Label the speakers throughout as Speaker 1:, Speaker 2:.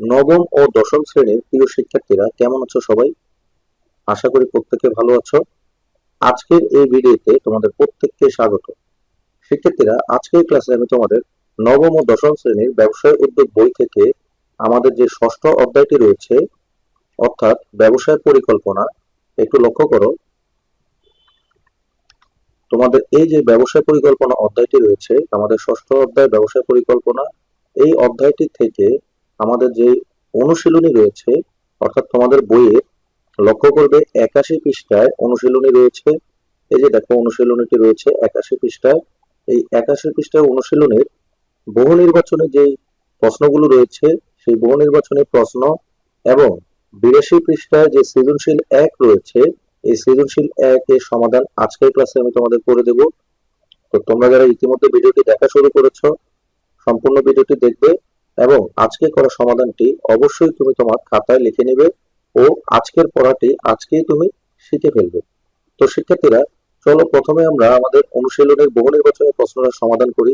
Speaker 1: নবম ও দশম শ্রেণির প্রিয় শিক্ষার্থীরা কেমন আছো সবাই? আশা করি প্রত্যেকে ভালো আছো। আজকের এই ভিডিওতে তোমাদের প্রত্যেককে স্বাগত। শিক্ষার্থীরা, আজকের ক্লাসে আমি তোমাদের নবম ও দশম শ্রেণির ব্যবসায় উদ্যোগ বই থেকে আমাদের যে ষষ্ঠ অধ্যায়টি রয়েছে, অর্থাৎ ব্যবসায় পরিকল্পনা, একটু লক্ষ্য করো। তোমাদের এই যে ব্যবসায় পরিকল্পনা অধ্যায়টি রয়েছে, আমাদের ষষ্ঠ অধ্যায় ব্যবসায় পরিকল্পনা, এই অধ্যায়টি থেকে আমাদের যে অনুশীলনী রয়েছে, অর্থাৎ তোমাদের বইয়ে লক্ষ্য করবে একাশি পৃষ্ঠায় অনুশীলনী রয়েছে। এই যে দেখো অনুশীলনীটি রয়েছে একাশি পৃষ্ঠায়। এই একাশি পৃষ্ঠায় অনুশীলনীর বহু নির্বাচনে যে প্রশ্নগুলো রয়েছে, সেই বহু নির্বাচনী প্রশ্ন এবং বিরাশি পৃষ্ঠায় যে সৃজনশীল এক রয়েছে, এই সৃজনশীল এক এর সমাধান আজকের ক্লাসে আমি তোমাদের করে দেব। তো তোমরা যারা ইতিমধ্যে ভিডিওটি দেখা শুরু করেছ, সম্পূর্ণ ভিডিওটি দেখবে। এবং আজকে করা সমাধানটি অবশ্যই তুমি তোমার খাতায় লিখে নেবে ও আজকের পড়াটি আজকেই তুমি শিখে ফেলবে। তো শিক্ষার্থীরা, চলো প্রথমে আমরা আমাদের অনুশীলনের বহু নির্বাচনের প্রশ্নের সমাধান করি।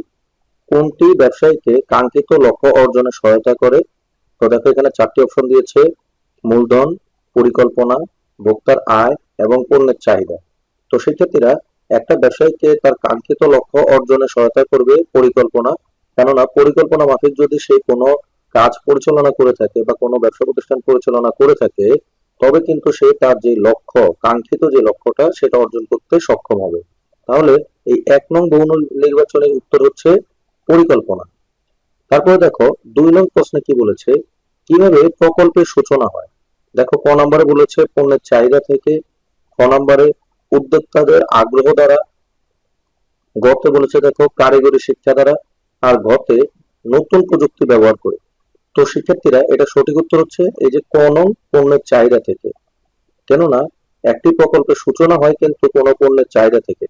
Speaker 1: কোনটি ব্যবসায়ীকে কাঙ্ক্ষিত লক্ষ্য অর্জনে সহায়তা করে? তো দেখো এখানে চারটি অপশন দিয়েছে, মূলধন, পরিকল্পনা, ভোক্তার আয় এবং পণ্যের চাহিদা। তো শিক্ষার্থীরা, একটা ব্যবসায়ীকে তার কাঙ্ক্ষিত লক্ষ্য অর্জনে সহায়তা করবে পরিকল্পনা কেননা পরিকল্পনা মাফিক যদি সে কোনো কাজ পরিচালনা করে থাকে বা কোনো ব্যবসা প্রতিষ্ঠান পরিচালনা করে থাকে, তবে কিন্তু সে তার যে লক্ষ্য, কাঙ্ক্ষিত যে লক্ষ্যটা, সেটা অর্জন করতে সক্ষম হবে। তাহলে এই এক নং বহু নির্বাচনের উত্তর হচ্ছে পরিকল্পনা। তারপরে দেখো, দুই নং প্রশ্নে কি বলেছে? কীভাবে প্রকল্পের সূচনা হয়? দেখো, ক নম্বরে বলেছে, পণ্যের চাহিদা থেকে, খ নম্বরে উদ্যোক্তাদের আগ্রহ দ্বারা, গতে বলেছে দেখো, কারিগরি শিক্ষা দ্বারা আর ঘতে নতুন প্রযুক্তি ব্যবহার করে। তো শিক্ষার্থীরা এটা সঠিক উত্তর হচ্ছে এই যে ক নং পণ্যের চাহিদা থেকে। কেননা একটি প্রকল্পের সূচনা হয় কিন্তু কোন পণ্যের চাহিদা থেকে।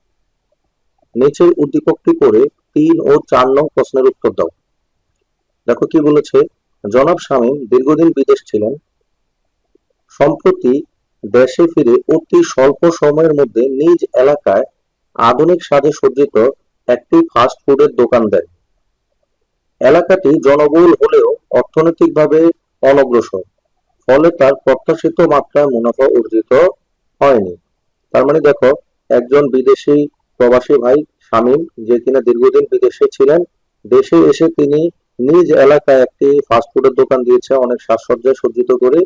Speaker 1: নিচের উদ্দীপকটি করে তিন ও চার নং প্রশ্নের উত্তর দাও। দেখো কি বলেছে, জনাব শামীম দীর্ঘদিন বিদেশ ছিলেন। সম্প্রতি দেশে ফিরে অতি স্বল্প সময়ের মধ্যে নিজ এলাকায় আধুনিক সাজে সজ্জিত একটি ফাস্ট ফুডের দোকান দেন। এলাকাটি জনবহুল হলেও অর্থনৈতিকভাবে অনগ্রসর, ফলে তার প্রত্যাশিত মাত্রায় মুনাফা অর্জিত হয়নি। তার মানে দেখো, একজন বিদেশি প্রবাসী ভাই শামীম, যে কিনা দীর্ঘদিন বিদেশে ছিলেন, দেশে এসে তিনি নিজ এলাকায় একটি ফাস্টফুডের দোকান দিয়েছে, অনেক সাজসজ্জায় সজ্জিত করে।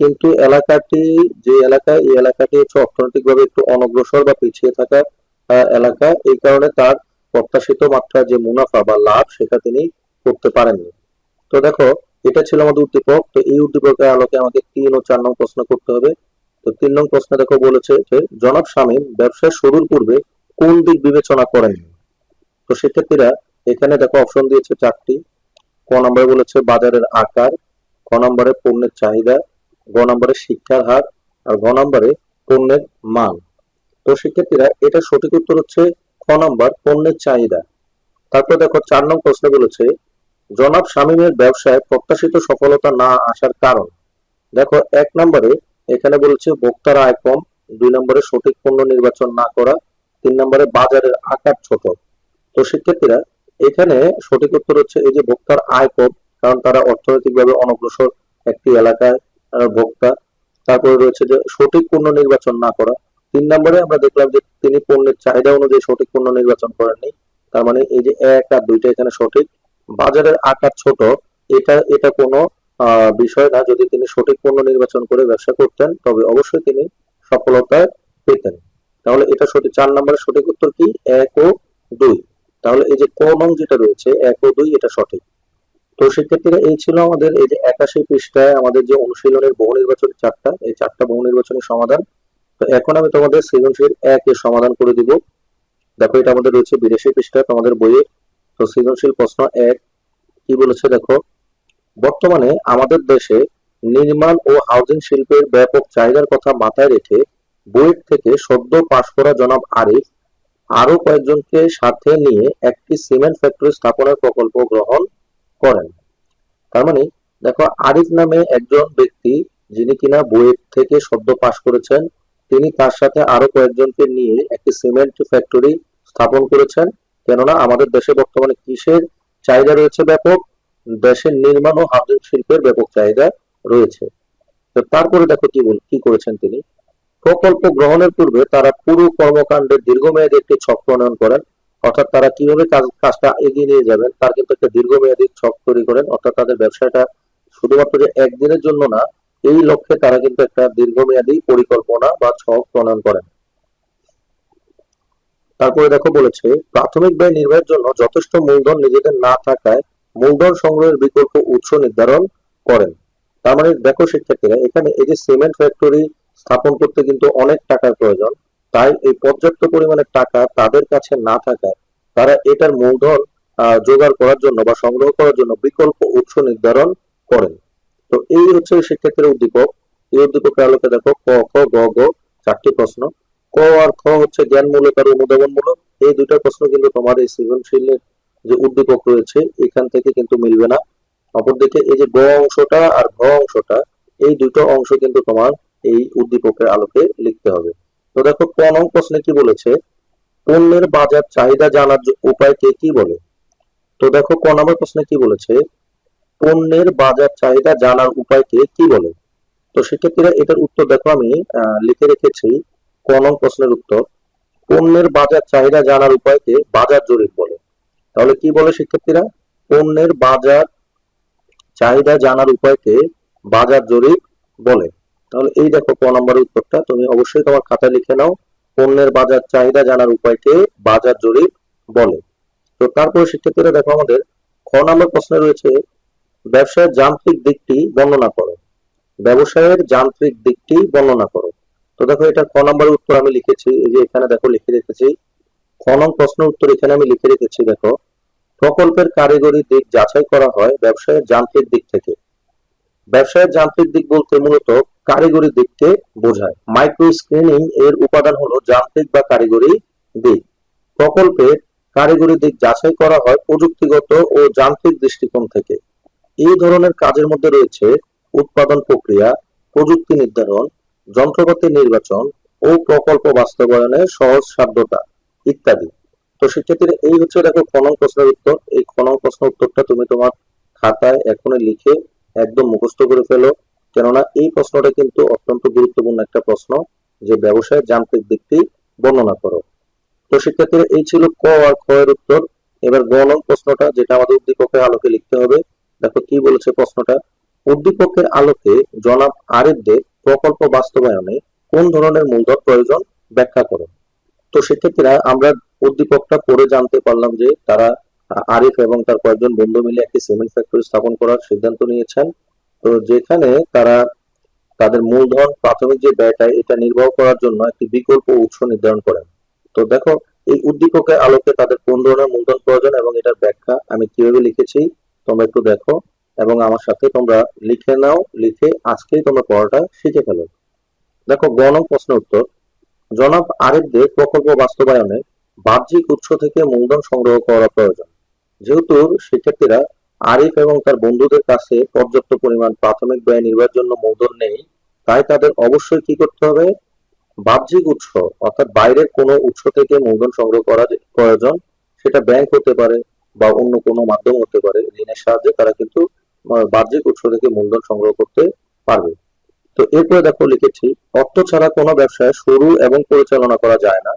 Speaker 1: কিন্তু এলাকাটি, যে এলাকা, এই এলাকাটি হচ্ছে অর্থনৈতিকভাবে একটু অনগ্রসর বা পিছিয়ে থাকা এলাকা। এই কারণে তার প্রত্যাশিত মাত্রা যে মুনাফা বা লাভ, সেটা তিনি করতে পারেননি। তো দেখো, এটা ছিল আমাদের উদ্দীপক। তো এই উদ্দীপকের আলোকে আমাকে তিন ও চার নং প্রশ্ন করতে হবে। তো তিন নং প্রশ্ন দেখো বলেছে যে, জনাব শামীম ব্যবসা শুরুর পূর্বে কোন দিক বিবেচনা করেননি? তো শিক্ষার্থীরা এখানে দেখো অপশন দিয়েছে চারটি। ক নম্বরে বলেছে বাজারের আকার, ক নম্বরে পণ্যের চাহিদা, গ নম্বরে শিক্ষার হার, আর ঘ নম্বরে পণ্যের মান। তো শিক্ষার্থীরা এটা সঠিক উত্তর হচ্ছে খ নম্বর পণ্যের চাহিদা। তারপর দেখো চার নং প্রশ্ন বলেছে জনাব শামীমের ব্যবসায় প্রত্যাশিত সফলতা না আসার কারণ। দেখো, এক নম্বরে এখানে বলেছে, ভোক্তার আয় কম। দুই নম্বরে সঠিক পণ্য নির্বাচন না করা। তিন নম্বরে বাজারের আকার ছোট। তো শিক্ষার্থীরা, এখানে সঠিক উত্তর হচ্ছে এই যে ভোক্তার আয় কম, কারণ তারা অর্থনৈতিকভাবে অনগ্রসর একটি এলাকায় ভোক্তা। তারপরে রয়েছে যে সঠিক পণ্য নির্বাচন না করা। তিন নম্বরে আমরা দেখলাম যে তিনি পণ্যের চাহিদা অনুযায়ী সঠিক পণ্য নির্বাচন করেননি। তার মানে এই যে এক আর দুইটা এখানে সঠিক। বাজারের আকার ছোট, এটা এটা কোনো বিষয় না। যদি তিনি সঠিক পণ্য নির্বাচন করে ব্যবসা করতেন, তবে অবশ্যই তিনি সফলতা পেতেন। তাহলে এটা সঠিক, চার নম্বরের সঠিক উত্তর কি? এক ও দুই। তাহলে এই যে ক নং যেটা রয়েছে, এক ও দুই, এটা সঠিক। তো সেক্ষেত্রে এই ছিল আমাদের এই যে একাশি পৃষ্ঠায় আমাদের যে অনুশীলনের বহু নির্বাচনী চারটা, এই চারটা বহু নির্বাচনী সমাধান। তো এখন আমি তোমাদের সৃজনশীল এক এর সমাধান করে দিব। দেখো, এটা আমাদের রয়েছে বিরাশি পৃষ্ঠা। তোমাদের বইয়ে তো সৃজনশীল প্রশ্ন এক, কি বলেছে দেখো? বর্তমানে আমাদের দেশে নির্মাণ ও হাউজিং শিল্পের ব্যাপক চাহিদার কথা মাথায় রেখে বুয়েট থেকে সদ্য পাশ করা জনাব আরিফ আরও কয়েকজনকে সাথে নিয়ে একটি সিমেন্ট ফ্যাক্টরি স্থাপনের প্রকল্প গ্রহণ করেন। তার মানে দেখো, আরিফ নামে একজন ব্যক্তি যিনি কিনা বুয়েট থেকে সদ্য পাশ করেছেন, তিনি তার সাথে আরও কয়েকজনকে নিয়ে একটি সিমেন্ট ফ্যাক্টরি স্থাপন করেছেন। কেননা আমাদের দেশে বর্তমানে কিসের চাহিদা রয়েছে ব্যাপক? দেশের নির্মাণ ও হাউজিং শিল্পের ব্যাপক চাহিদা রয়েছে। তো তারপরে দেখো কি বল কি করেছেন তিনি। প্রকল্প গ্রহণের পূর্বে তারা পুরো কর্মকাণ্ডের দীর্ঘমেয়াদী একটি ছক প্রণয়ন করেন। অর্থাৎ তারা কীভাবে কাজ কাজটা এগিয়ে নিয়ে যাবেন, তার কিন্তু একটা দীর্ঘমেয়াদী ছক তৈরি করেন। অর্থাৎ তাদের ব্যবসাটা শুধুমাত্র যে একদিনের জন্য না, এই লক্ষ্যে তারা কিন্তু একটা দীর্ঘমেয়াদী পরিকল্পনা বা ছক প্রণয়ন করেন। তারপরে দেখো বলেছে, প্রাথমিক ব্যয় নির্বাহের জন্য যথেষ্ট মূলধন নিজেদের না থাকায় মূলধন সংগ্রহের বিকল্প উৎস নির্ধারণ করেন। তার মানে দেখো শিক্ষার্থীরা, এখানে এই যে সিমেন্ট ফ্যাক্টরি স্থাপন করতে কিন্তু অনেক টাকার প্রয়োজন, তাই এই পর্যাপ্ত পরিমাণে টাকা তাদের কাছে না থাকায় তারা এটার মূলধন জোগাড় করার জন্য বা সংগ্রহ করার জন্য বিকল্প উৎস নির্ধারণ করেন। তো এই হচ্ছে শিক্ষার্থীর উদ্দীপক। এই উদ্দীপকের আলোকে দেখো ক, খ, গ গ, চারটি প্রশ্ন। ক আর খ হচ্ছে জ্ঞানমূলক আর অনুধাবনমূলক। এই দুইটা প্রশ্ন কিন্তু তোমার এই সৃজনশীলের যে উদ্দীপক রয়েছে, এখান থেকে কিন্তু মিলবে না। অপরদিকে এই যে গ অংশটা আর ঘ অংশটা, এই দুটো অংশ কিন্তু তোমার এই উদ্দীপকের আলোকে লিখতে হবে। তো দেখো, ক নং প্রশ্নে কি বলেছে? পণ্যের বাজার চাহিদা জানার জ- উপায়কে কি বলে? তো দেখো, ক নম্বর প্রশ্নে কি বলেছে? পণ্যের বাজার চাহিদা জানার উপায়কে কি বলে? তো শিক্ষার্থীরা এটার উত্তর দেখো আমি লিখে রেখেছি। ক প্রশ্নের উত্তর, পণ্যের বাজার চাহিদা জানার উপায়কে বাজার জরিপ বলে। তাহলে কি বলে শিক্ষার্থীরা? পণ্যের বাজার চাহিদা জানার উপায়কে বাজার জরিপ বলে। তাহলে এই দেখো ক নম্বরের উত্তরটা, তুমি অবশ্যই তোমার খাতায় লিখে নাও। পণ্যের বাজার চাহিদা জানার উপায়কে বাজার জরিপ বলে। তো তারপরে শিক্ষার্থীরা দেখো আমাদের খ নম্বর প্রশ্নে রয়েছে, ব্যবসায়ের যান্ত্রিক দিকটি বর্ণনা করো। ব্যবসায়ের যান্ত্রিক দিকটি বর্ণনা করো। তো দেখো, এটা ক নম্বরের উত্তর আমি লিখেছি, এই যে এখানে দেখো লিখে রেখেছি। খ নং প্রশ্নের উত্তর এখানে আমি লিখে রেখেছি, দেখো। প্রকল্পের কারিগরি দিক যাচাই করা হয় ব্যবসায়ের যান্ত্রিক দিক থেকে। ব্যবসায়ের যান্ত্রিক দিক বলতে মূলত কারিগরি দিককে বোঝায়। মাইক্রো স্ক্রিনিং এর উপাদান হলো যান্ত্রিক বা কারিগরি দিক। প্রকল্পের কারিগরি দিক যাচাই করা হয় প্রযুক্তিগত ও যান্ত্রিক দৃষ্টিকোণ থেকে। এই ধরনের কাজের মধ্যে রয়েছে উৎপাদন প্রক্রিয়া, প্রযুক্তি নির্ধারণ যন্ত্রপাতি নির্বাচন ও প্রকল্প বাস্তবায়নের সহজ সাধ্যতা, ইত্যাদি। তো শিক্ষার্থীরা এই হচ্ছে দেখো খনন প্রশ্নের উত্তর। এই খনন প্রশ্নের উত্তরটা তুমি তোমার খাতায় এখনই লিখে একদম মুখস্থ করে ফেলো। কেননা এই প্রশ্নটা কিন্তু অত্যন্ত গুরুত্বপূর্ণ একটা প্রশ্ন যে ব্যবসায়ের যান্ত্রিক দিকটি বর্ণনা করো। তো শিক্ষার্থীরা এই ছিল ক আর খ এর উত্তর। এবার গণন প্রশ্নটা যেটা আমাদের উদ্দীপকের আলোকে লিখতে হবে। দেখো কি বলেছে প্রশ্নটা? উদ্দীপকের আলোকে জনাব আরিফদের প্রকল্প বাস্তবায়নে কোন ধরনের মূলধন প্রয়োজন ব্যাখ্যা করো। তো শিক্ষার্থীরা আমরা উদ্দীপকটা পড়ে জানতে পারলাম যে তারা আরিফ এবং তার কয়েকজন বন্ধু মিলে একটি সিমেন্ট ফ্যাক্টরি স্থাপন করার সিদ্ধান্ত নিয়েছেন। তো যেখানে তারা তাদের মূলধন, প্রাথমিক যে ব্যয়টা, এটা নির্বাহ করার জন্য একটি বিকল্প উৎস নির্ধারণ করেন। তো দেখো, এই উদ্দীপকের আলোকে তাদের কোন ধরনের মূলধন প্রয়োজন এবং এটার ব্যাখ্যা আমি কীভাবে লিখেছি, তোমরা একটু দেখো। এবং আমার সাথে তোমরা লিখে নাও, লিখে আজকেই তোমরা পড়াটা শিখে ফেলো। দেখো গ নং প্রশ্নের উত্তর। জনাব আরিফদের প্রকল্প বাস্তবায়নে বাহ্যিক উৎস থেকে মূলধন সংগ্রহ করা প্রয়োজন। যেহেতু শিক্ষার্থীরা আরিফ এবং তার বন্ধুদের কাছে পর্যাপ্ত পরিমাণ প্রাথমিক ব্যয় নির্বাহের জন্য মূলধন নেই, তাই তাদের অবশ্যই কি করতে হবে? বাহ্যিক উৎস, অর্থাৎ বাইরের কোনো উৎস থেকে মূলধন সংগ্রহ করা প্রয়োজন, সেটা ব্যাংক হতে পারে বা অন্য কোনো মাধ্যম হতে পারে। ঋণের সাহায্যে তারা কিন্তু বাহ্যিক উৎস থেকে মূলধন সংগ্রহ করতে পারবে। তো এরপরে দেখো লিখেছি, অর্থ ছাড়া কোনো ব্যবসায় শুরু এবং পরিচালনা করা যায় না।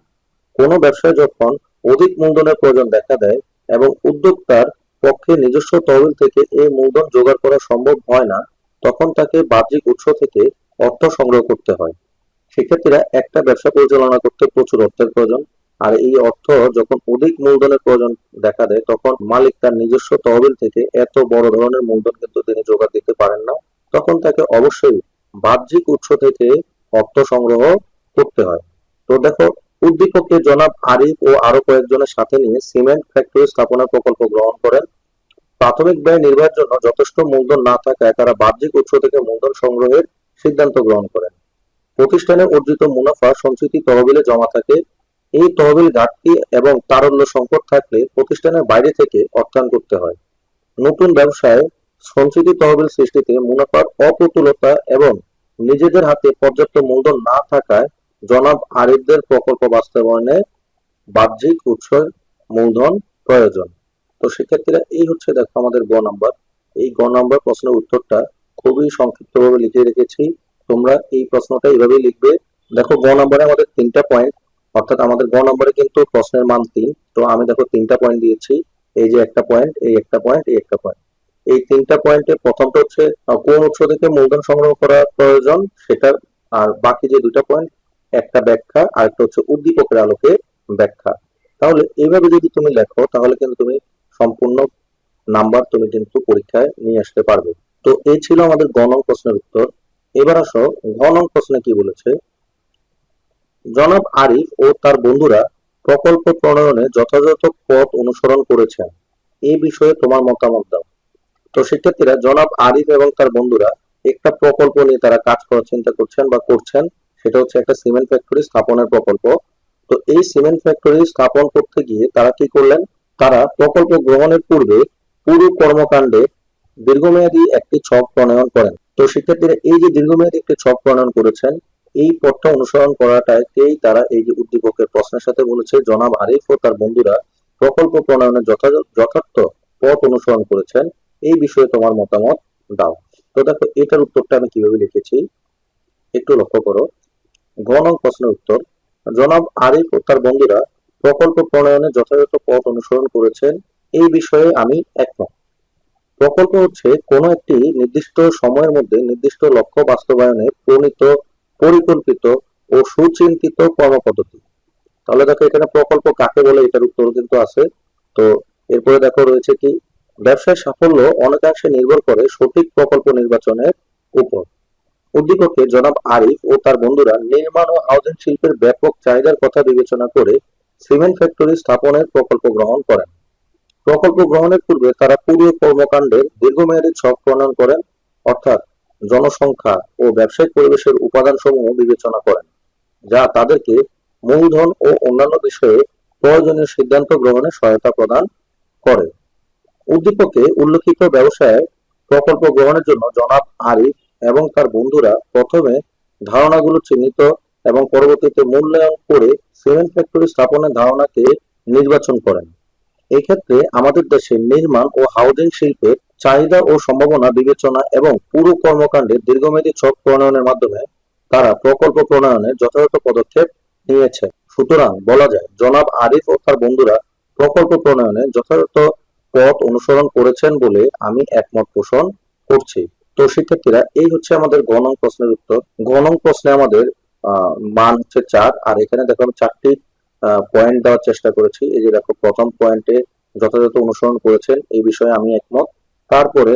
Speaker 1: কোনো ব্যবসায় যখন অধিক মূলধনের প্রয়োজন দেখা দেয় এবং উদ্যোক্তার পক্ষে নিজস্ব তহবিল থেকে এই মূলধন জোগাড় করা সম্ভব হয় না, তখন তাকে বাহ্যিক উৎস থেকে অর্থ সংগ্রহ করতে হয়। শিক্ষার্থীরা একটা ব্যবসা পরিচালনা করতে প্রচুর অর্থের প্রয়োজন। আর এই অর্থ যখন অধিক মূলধনের প্রয়োজন দেখা দেয়, তখন মালিক তার নিজস্ব তহবিল থেকে এত বড় ধরনের মূলধন কিন্তু তিনি জোগাড় দিতে পারেন না। তখন তাকে অবশ্যই বাহ্যিক উৎস থেকে অর্থ সংগ্রহ করতে হয়। তো দেখো, উদ্দীপককে জনাব আরিফ ও আরও কয়েকজনের সাথে নিয়ে সিমেন্ট ফ্যাক্টরি স্থাপনার প্রকল্প গ্রহণ করেন। প্রাথমিক ব্যয় নির্বাহের জন্য যথেষ্ট মূলধন না থাকায় তারা বাহ্যিক উৎস থেকে মূলধন সংগ্রহের সিদ্ধান্ত গ্রহণ করেন। প্রতিষ্ঠানে অর্জিত মুনাফা সঞ্চিতি তহবিলে জমা থাকে। এই তহবিল ঘাটতি এবং তারল্য সংকট থাকলে প্রতিষ্ঠানের বাইরে থেকে অর্থায়ন করতে হয়। নতুন ব্যবসায় সঞ্চিতি তহবিল সৃষ্টিতে মুনাফার অপ্রতুলতা এবং নিজেদের হাতে পর্যাপ্ত মূলধন না থাকায় জনাব আরিফদের প্রকল্প বাস্তবায়নে বাহ্যিক উৎস মূলধন প্রয়োজন। তো সেক্ষেত্রে এই হচ্ছে দেখো আমাদের গ নাম্বার। এই গ নম্বর প্রশ্নের উত্তরটা খুবই সংক্ষিপ্তভাবে লিখে রেখেছি। তোমরা এই প্রশ্নটা এইভাবেই লিখবে। দেখো গ নম্বরে আমাদের তিনটা পয়েন্ট অর্থাৎ আমাদের গ নম্বরে কিন্তু প্রশ্নের মান তিন। তো আমি দেখো তিনটা পয়েন্ট দিয়েছি। এই যে একটা পয়েন্ট এই একটা পয়েন্ট এই একটা পয়েন্ট এই তিনটা পয়েন্টে প্রথমটা হচ্ছে কোন উৎস থেকে মূলধন সংগ্রহ করা প্রয়োজন সেটা আর বাকি যে দুটা পয়েন্ট একটা ব্যাখ্যা আর একটা হচ্ছে উদ্দীপকের আলোকে ব্যাখ্যা। তাহলে এইভাবে যদি তুমি লেখো, তাহলে কিন্তু তুমি সম্পূর্ণ নাম্বার তুমি কিন্তু পরীক্ষায় নিয়ে আসতে পারবে। তো এই ছিল আমাদের গ নং প্রশ্নের উত্তর। এবার আসো ঘ প্রশ্নে কি বলেছে? জনাব আরিফ ও তার বন্ধুরা প্রকল্প প্রণয়নে যথাযথ পথ অনুসরণ করেছেন। এই বিষয়ে তোমার মতামত দাও। তো শিক্ষার্থীরা, জনাব আরিফ এবং তার বন্ধুরা একটা প্রকল্প নিয়ে তারা কাজ করার চিন্তা করছেন বা করছেন, সেটা হচ্ছে একটা সিমেন্ট ফ্যাক্টরি স্থাপনের প্রকল্প। তো এই সিমেন্ট ফ্যাক্টরি স্থাপন করতে গিয়ে তারা কি করলেন? তারা প্রকল্প গ্রহণের পূর্বে পুরো কর্মকাণ্ডে দীর্ঘমেয়াদী একটি ছক প্রণয়ন করেন। তো শিক্ষার্থীরা, এই যে দীর্ঘমেয়াদী একটি ছক প্রণয়ন করেছেন এই পথটা অনুসরণ করাটাকেই তারা এই যে উদ্দীপকের প্রশ্নের সাথে বলেছে। জনাব আরিফ ও তার বন্ধুরা প্রকল্প প্রণয়নের যথার্থ পথ অনুসরণ করেছেন। এই বিষয়ে তোমার মতামত দাও। তো দেখো, এটার উত্তরটা আমি কীভাবে লিখেছি? একটু লক্ষ্য করো। নং প্রশ্নের উত্তর। জনাব আরিফ ও তার বন্ধুরা প্রকল্প প্রণয়নে যথাযথ পথ অনুসরণ করেছেন। এই বিষয়ে আমি একমত। প্রকল্প হচ্ছে কোনো একটি নির্দিষ্ট সময়ের মধ্যে নির্দিষ্ট লক্ষ্য বাস্তবায়নে প্রণীত পরিকল্পিত ও সুচিন্তিত কর্মপদ্ধতি। তাহলে দেখো এখানে প্রকল্প কাকে বলে এটার উত্তর কিন্তু আছে। তো এরপরে দেখো রয়েছে কি, ব্যবসায় সাফল্য অনেকাংশে নির্ভর করে সঠিক প্রকল্প নির্বাচনের উপর। উদ্দীপকে জনাব আরিফ ও তার বন্ধুরা নির্মাণ ও হাউজিং শিল্পের ব্যাপক চাহিদার কথা বিবেচনা করে সিমেন্ট ফ্যাক্টরি স্থাপনের প্রকল্প গ্রহণ করেন। প্রকল্প গ্রহণের পূর্বে তারা পুরো কর্মকাণ্ডের দীর্ঘমেয়াদী ছক প্রণয়ন করেন, অর্থাৎ জনসংখ্যা ও ব্যবসায়িক পরিবেশের উপাদানসমূহ বিবেচনা করেন, যা তাদেরকে মূলধন ও অন্যান্য বিষয়ে প্রয়োজনীয় সিদ্ধান্ত গ্রহণে সহায়তা প্রদান করে। উদ্দীপকে উল্লেখিত ব্যবসায় প্রকল্প গ্রহণের জন্য জনাব আরিফ এবং তার বন্ধুরা প্রথমে ধারণাগুলো চিহ্নিত এবং পরবর্তীতে মূল্যায়ন করে সিমেন্ট ফ্যাক্টরি স্থাপনের ধারণাকে নির্বাচন করেন। এক্ষেত্রে আমাদের দেশে নির্মাণ ও হাউজিং শিল্পের চাহিদা ও সম্ভাবনা বিবেচনা এবং পুরো কর্মকাণ্ডে দীর্ঘমেয়াদী ছক প্রণয়নের মাধ্যমে তারা প্রকল্প প্রণয়নে যথাযথ পদক্ষেপ নিয়েছে। সুতরাং বলা যায়, জনাব আরিফ ও তার বন্ধুরা প্রকল্প প্রণয়নে যথাযথ পথ অনুসরণ করেছেন বলে আমি একমত পোষণ করছি। তো শিক্ষার্থীরা, এই হচ্ছে আমাদের গণং প্রশ্নের উত্তর। গণং প্রশ্নে আমাদের মান হচ্ছে চার, আর এখানে দেখো আমি চারটি পয়েন্ট দেওয়ার চেষ্টা করেছি। এই যে দেখো, প্রথম পয়েন্টে যথাযথ অনুসরণ করেছেন, এই বিষয়ে আমি একমত। তারপরে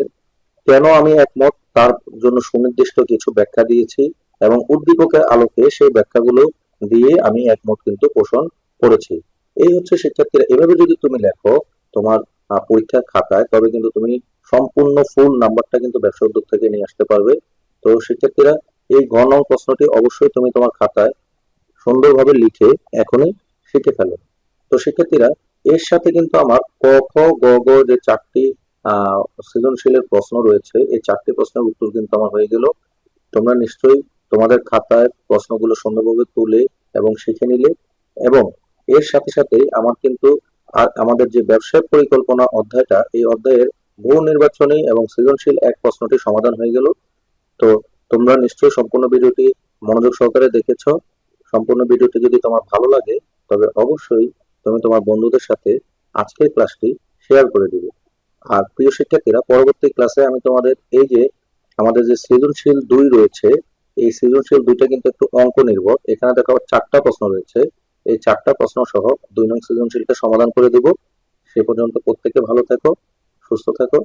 Speaker 1: কেন আমি একমত? তার জন্য সুনির্দিষ্ট কিছু ব্যাখ্যা দিয়েছি এবং উদ্দীপকের আলোকে সেই ব্যাখ্যাগুলো দিয়ে আমি একমত কিন্তু পোষণ করেছি। এই হচ্ছে শিক্ষার্থীরা। এভাবে যদি তুমি লেখো তোমার পরীক্ষার খাতায়, তবে কিন্তু তুমি সম্পূর্ণ ফুল নাম্বারটা কিন্তু ব্যবসা উদ্যোগ থেকে নিয়ে আসতে পারবে। তো শিক্ষার্থীরা, এই ঘ নং প্রশ্নটি অবশ্যই তুমি তোমার খাতায় সুন্দরভাবে লিখে এখনই শিখে ফেলো। তো শিক্ষার্থীরা, এর সাথে কিন্তু আমার ক, খ, গ গ যে চারটি সৃজনশীলের প্রশ্ন রয়েছে। এই চারটি প্রশ্নের উত্তর কিন্তু আমার হয়ে গেল। তোমরা নিশ্চয়ই তোমাদের খাতায় প্রশ্নগুলো সুন্দরভাবে তুলে এবং শিখে নিলে এবং এর সাথে সাথে আমার কিন্তু আর আমাদের যে ব্যবসায় পরিকল্পনা অধ্যায়টা, এই অধ্যায়ের বহু নির্বাচনী এবং সৃজনশীল এক প্রশ্নটি সমাধান হয়ে গেল। তো তোমরা নিশ্চয়ই সম্পূর্ণ ভিডিওটি মনোযোগ সহকারে দেখেছ। সম্পূর্ণ ভিডিওটি যদি তোমার ভালো লাগে, তবে অবশ্যই তুমি তোমার বন্ধুদের সাথে আজকের ক্লাসটি শেয়ার করে দিবে। আর প্রিয় শিক্ষার্থীরা, পরবর্তী ক্লাসে আমি তোমাদের এই যে আমাদের যে সৃজনশীল দুই রয়েছে, এই সৃজনশীল দুইটা কিন্তু একটু অঙ্ক নির্ভর। এখানে দেখো চারটা প্রশ্ন রয়েছে। এই চারটা প্রশ্ন সহ দুই নং সৃজনশীলটা সমাধান করে দেব। সে পর্যন্ত প্রত্যেকে ভালো থাকো, সুস্থ থাকো।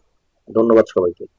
Speaker 1: ধন্যবাদ সবাইকে।